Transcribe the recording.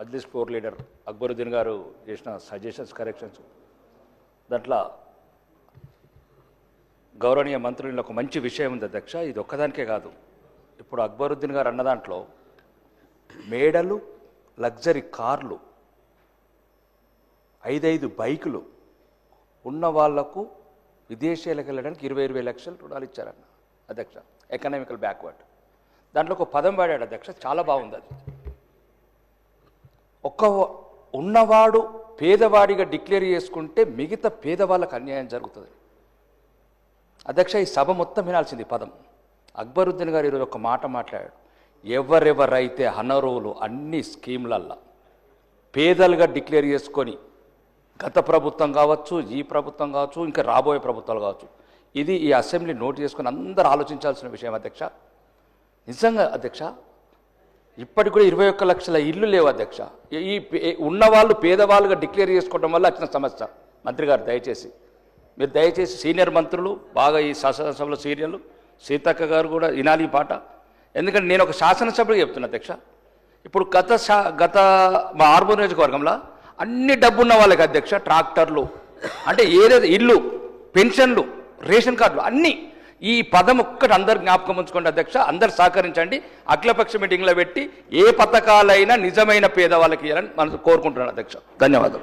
అజ్లిస్ four leader Akbaruddin గారు చేసిన suggestions corrections దాంట్లో గౌరవనీయ మంత్రులు ఒక మంచి విషయం ఉంది అధ్యక్ష. ఇది ఒక్కదానికే కాదు. ఇప్పుడు అక్బరుద్దీన్ గారు అన్న దాంట్లో మేడలు లగ్జరీ కార్లు ఐదైదు బైకులు ఉన్న వాళ్ళకు విదేశాలకు వెళ్ళడానికి ఇరవై ఇరవై లక్షలు రుణాలు ఇచ్చారన్న అధ్యక్ష. ఎకనామికల్ బ్యాక్వర్డ్ దాంట్లో ఒక పదం వాడాడు అధ్యక్ష. చాలా బాగుంది అది. ఒక్క ఉన్నవాడు పేదవాడిగా డిక్లేర్ చేసుకుంటే మిగతా పేదవాళ్ళకు అన్యాయం జరుగుతుంది. అధ్యక్ష ఈ సభ మొత్తం వినాల్సింది ఈ పదం. అక్బరుద్దీన్ గారు ఈరోజు ఒక మాట మాట్లాడాడు. ఎవరెవరైతే అనర్హులు అన్ని స్కీమ్లల్లో పేదలుగా డిక్లేర్ చేసుకొని గత ప్రభుత్వం కావచ్చు ఈ ప్రభుత్వం కావచ్చు ఇంకా రాబోయే ప్రభుత్వాలు కావచ్చు ఇది ఈ అసెంబ్లీ నోటు చేసుకొని అందరూ ఆలోచించాల్సిన విషయం అధ్యక్ష. నిజంగా అధ్యక్ష ఇప్పటికి కూడా ఇరవై ఒక్క లక్షల ఇల్లు లేవు అధ్యక్ష. ఈ పే- ఉన్నవాళ్ళు పేదవాళ్ళుగా డిక్లేర్ చేసుకోవడం వల్ల వచ్చిన సమస్య. మంత్రి గారు దయచేసి. మీరు దయచేసి సీనియర్ మంత్రులు బాగా ఈ శాసనసభలో సీనియర్లు సీతక్క గారు కూడా వినాలి ఈ పాట. ఎందుకంటే నేను ఒక శాసనసభ్యులు చెప్తున్నా అధ్యక్ష. ఇప్పుడు గత శా గత మా ఆర్మూర్ నియోజకవర్గంలో అన్ని డబ్బున్న వాళ్ళకి అధ్యక్ష ట్రాక్టర్లు. అంటే ఏదైతే ఇల్లు పెన్షన్లు రేషన్ కార్డులు అన్నీ ఈ పదం ఒక్కటి అందరు జ్ఞాపకం ఉంచుకోండి అధ్యక్ష అందరు సహకరించండి. అఖిలపక్ష మీటింగ్లో పెట్టి ఏ పథకాలైనా నిజమైన పేదవాళ్ళకి ఇవ్వాలని మనం కోరుకుంటున్నాను అధ్యక్ష. ధన్యవాదాలు